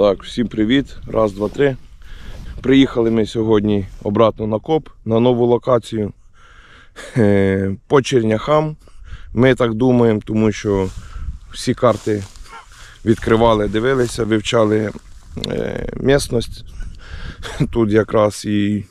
Так, всім привіт. Раз, два, три. Приїхали ми сьогодні обратно на коп на нову локацію Е, по Черняхам. Ми так думаємо, тому що всі карти відкривали, дивилися, вивчали е, місцевість. Тут якраз і,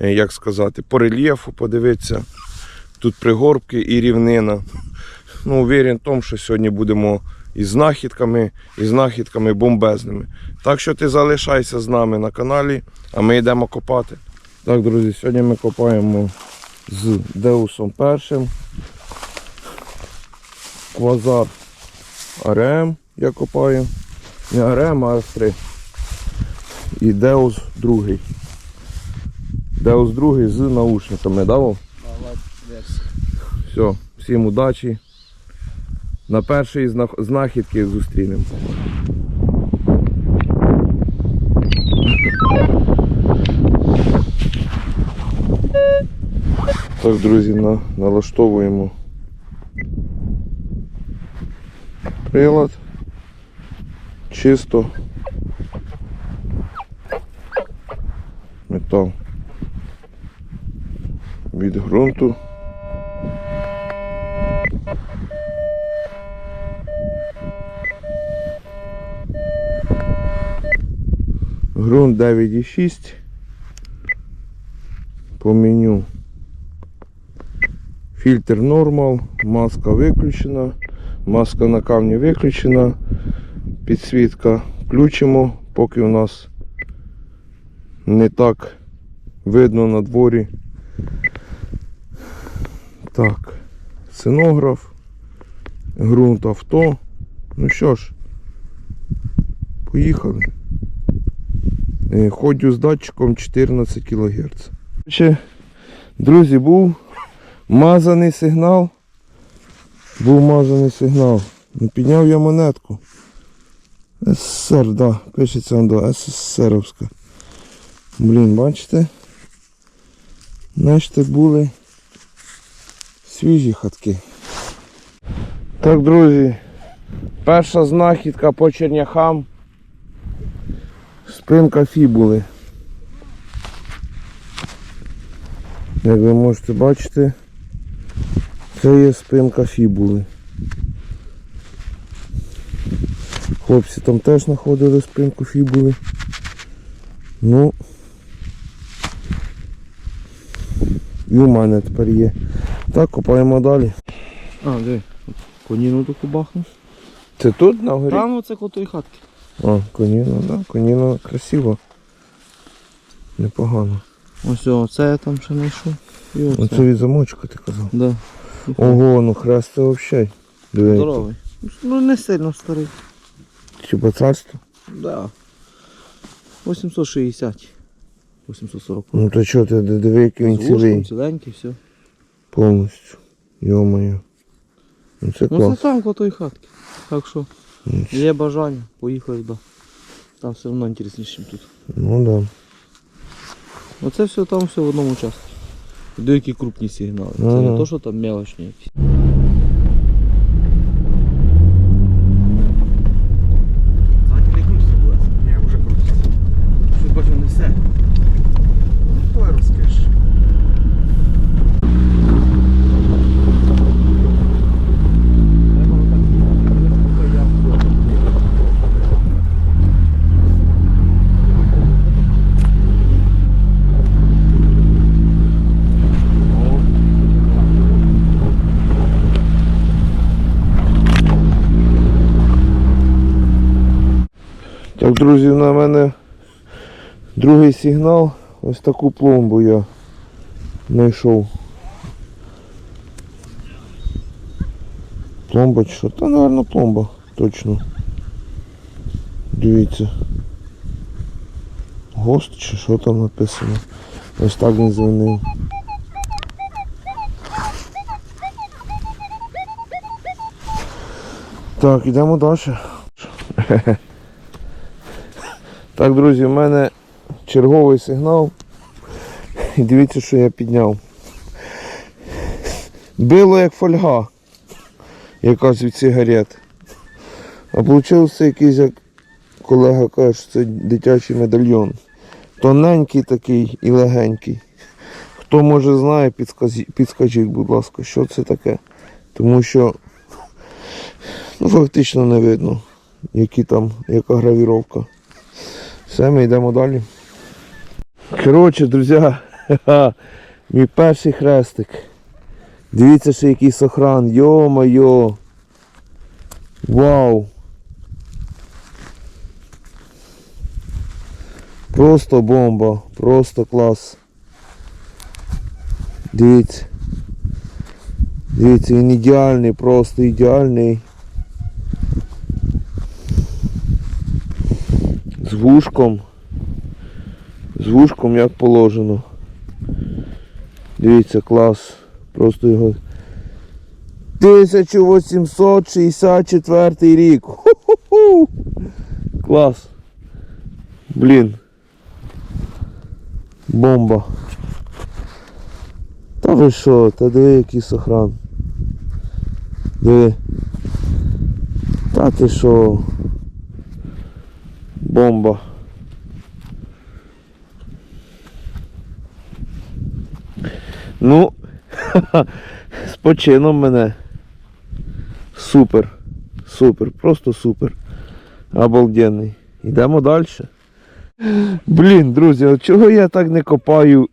е, як сказати, по рельєфу подивитися. Тут пригорбки і рівнина. Ну, уверен в тому, що сьогодні будемо із знахідками, і знахідками бомбезними. Так що ти залишайся з нами на каналі, а ми йдемо копати. Так, друзі, сьогодні ми копаємо з Деусом першим. Квазар АРМ я копаю. Не АРМ, а С3. І Деус другий. Деус другий з наушниками, да, Вов? Все, всім удачі. На знах- знахідки зустрінемо. Так, друзі, на, налаштовуємо прилад. Чисто. Метал від ґрунту. Грунт 9,6. По меню. Фільтр нормал, маска виключена, маска на камні виключена, підсвітка включимо, поки у нас не так видно на дворі. Так, сценограф, ґрунт авто. Ну що ж, поїхали. Е, Ходю з датчиком 14 кГц. Ще, друзі, був мазаний сигнал. Був мазаний сигнал. Ну, Підняв я монетку. СССР, да, пишеться он до СССРовська. Блін, бачите? Значить були свіжі хатки. Так, друзі, перша знахідка по черняхам. Спинка фібули. Як ви можете бачити, це є спинка фібули. Хлопці там теж знаходили спинку фібули. Ну і у мене тепер є. Так, копаємо далі. А, де? Коніну таку бахнув. Це тут на горі? Там оце коло тої хатки. А, коніна, да, коніна красиво. Непогано. Ось оце я там ще знайшов. І оце. Оце від замочка ти казав. Да. Ого, ну хрест це взагалі. Здоровий. Ну не сильно старий. Хіба царство? Да. 860. 840. Ну то що ти диви, який він цілий ціленький, все. повністю. Йо-моє. Ну це Ну це там коло тої хатки. Так що Ну, є бажання, поїхали туди. Там все одно інтересніше, ніж тут. Ну да. Оце все там все в одному часі. Деякі крупні сигнали. Це Ага. не то, що там мелочні якісь. Ззаді не крутиться, будь ласка. Ні, вже крутиться. Щось бачу не все. Ой, розкиш. Так, друзі, на мене другий сигнал. Ось таку пломбу я знайшов. Пломба чи що? Та, мабуть, пломба. Точно. Дивіться. Гост чи що там написано. Ось так він дзвонив. Так, йдемо далі. Так, друзі, в мене черговий сигнал. І дивіться, що я підняв. Било як фольга. Якась від сигарет. А вийшло якийсь як колега каже, що це дитячий медальйон. Тоненький такий і легенький. Хто може знає, підскажіть, будь ласка, що це таке. Тому що ну, фактично не видно, які там, яка гравіровка. Все, ми йдемо далі. Коротше, друзі, мій перший хрестик. Дивіться, що який сохран. Йо-моє. Вау. Просто бомба, просто клас. Дивіться. Дивіться, він ідеальний, просто ідеальний. Вушком. З вушком як положено. Дивіться, клас. Просто його. 1864 рік. Ху-ху-ху. Клас. Блін. Бомба. Та ви що, та диви який сохран. Диви. Та ти що? Бомба. Ну, з почином мене. Супер. Супер, просто супер. Обалденний. Йдемо далі. Блін, друзі, от чого я так не копаю?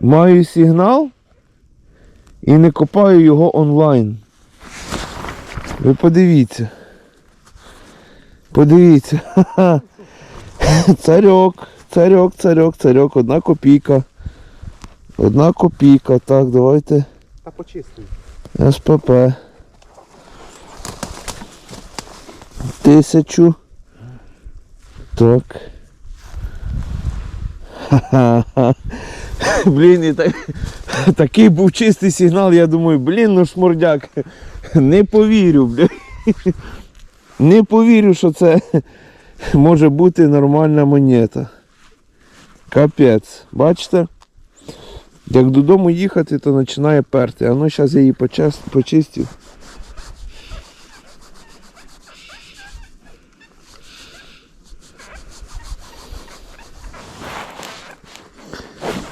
Маю сигнал і не копаю його онлайн. Ви подивіться. Подивіться. Ха-ха. Царьок, царьок, царьок, царьок, одна копійка. Одна копійка. Так, давайте. Та почистив. СПП. Тисячу. Так. Ха-ха-ха. Блін, і так, такий був чистий сигнал, я думаю, блін, ну шмурдяк. Не повірю, блін. Не повірю, що це може бути нормальна монета. Капець. Бачите? Як додому їхати, то починає перти. А ну зараз я її почистив.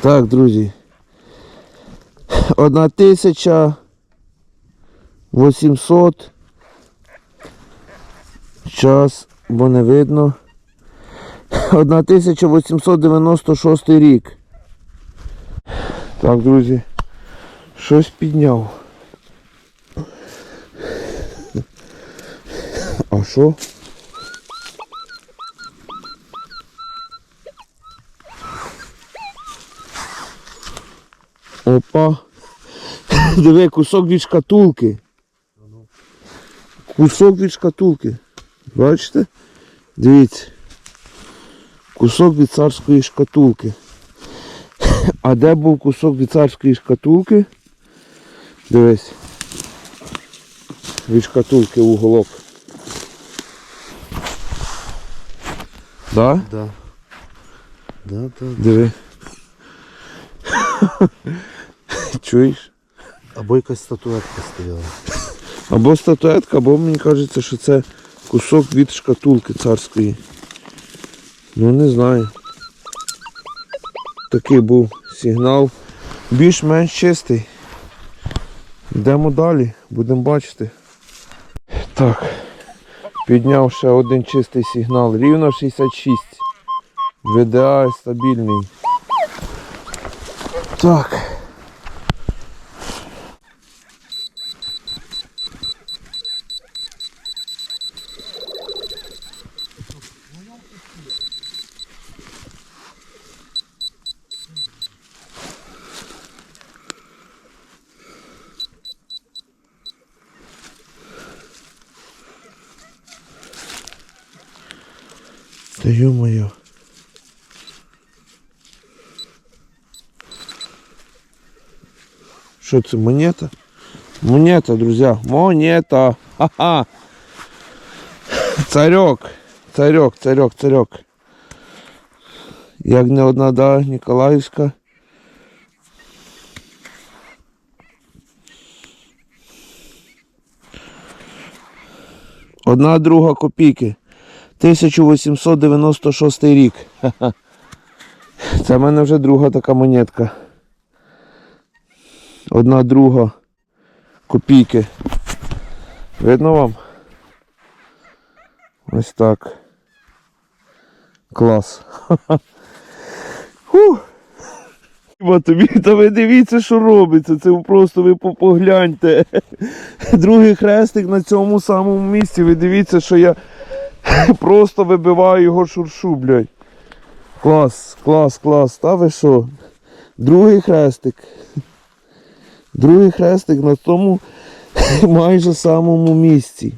Так, друзі. Одна тисяча 800 Зараз, бо не видно. 1896 рік. Так, друзі, щось підняв. А що? Опа. Диви, кусок від шкатулки. Кусок від шкатулки. Бачите? Дивіться. Кусок від царської шкатулки. А де був кусок від царської шкатулки? Дивись. Від шкатулки уголок. Да? Да. Да, да. Диви. Чуєш? Або якась статуетка стояла. Або статуетка, або мені кажеться, що це кусок від шкатулки царської. Ну не знаю. Такий був сигнал. Більш-менш чистий. Йдемо далі, будемо бачити. Так. Підняв ще один чистий сигнал. Рівно 66. VDA стабільний. Так. Та ё-моё. Що це, монета? Монета, друзі, монета. Ха-ха. Царьок, царьок, царьок, царьок. Як не одна, да, Ніколаївська. Одна друга копійки. 1896 рік. Це в мене вже друга така монетка. Одна друга копійки. Видно вам? Ось так. Клас. Ха-ха. Фух. Хіба тобі, та ви дивіться, що робиться. Це просто ви погляньте. Другий хрестик на цьому самому місці. Ви дивіться, що я просто вибиваю його шуршу, блядь. Клас, клас, клас. Та ви що? Другий хрестик. Другий хрестик на тому майже самому місці.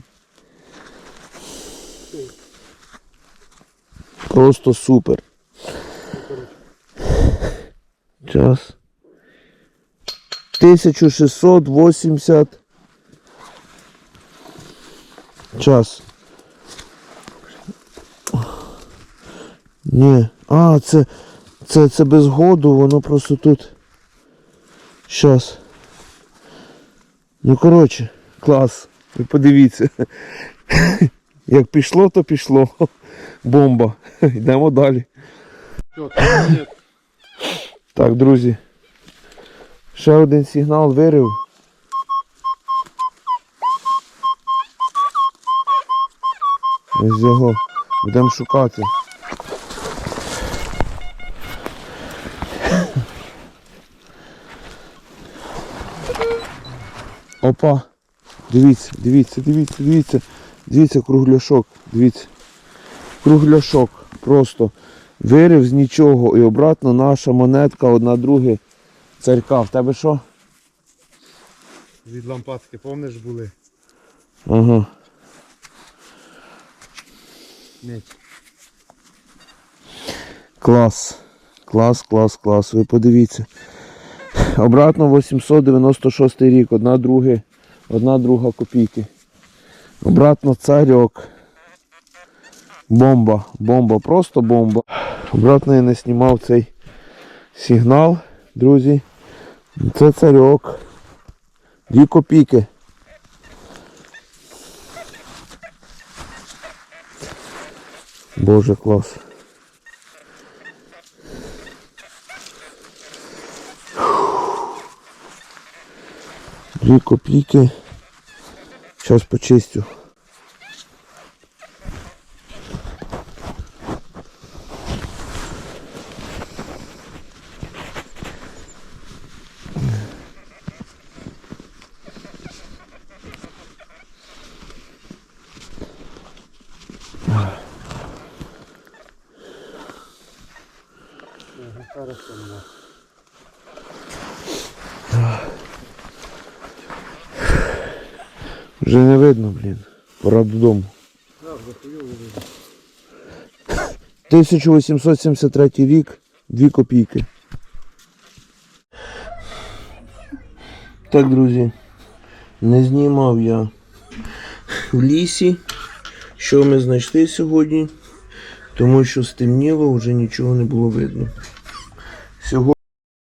Просто супер. Час. 1680. Час. Ні. А, це, це, це без году, воно просто тут. Щас. Ну, коротше, клас. Ви подивіться. Як пішло, то пішло. Бомба. Йдемо далі. Так, друзі. Ще один сигнал вирив. Ось його. Будемо шукати. Опа. Дивіться, дивіться, дивіться, дивіться. Дивіться, кругляшок. Дивіться. Кругляшок. Просто вирив з нічого і обратно наша монетка одна друге царька. В тебе що? Від лампадки, помниш були? Ага. Меч. Клас. Клас, клас, клас. Ви подивіться. Обратно 896 рік, одна друга, одна друга копійки. Обратно царьок. Бомба, бомба, просто бомба. Обратно я не знімав цей сигнал, друзі. Це царьок. Дві копійки. Боже, клас. Дві копійки. Зараз почистю. Вже не видно, блін. Пора додому. 1873 рік, 2 копійки. Так, друзі, не знімав я в лісі, що ми знайшли сьогодні, тому що стемніло, вже нічого не було видно. Сьогодні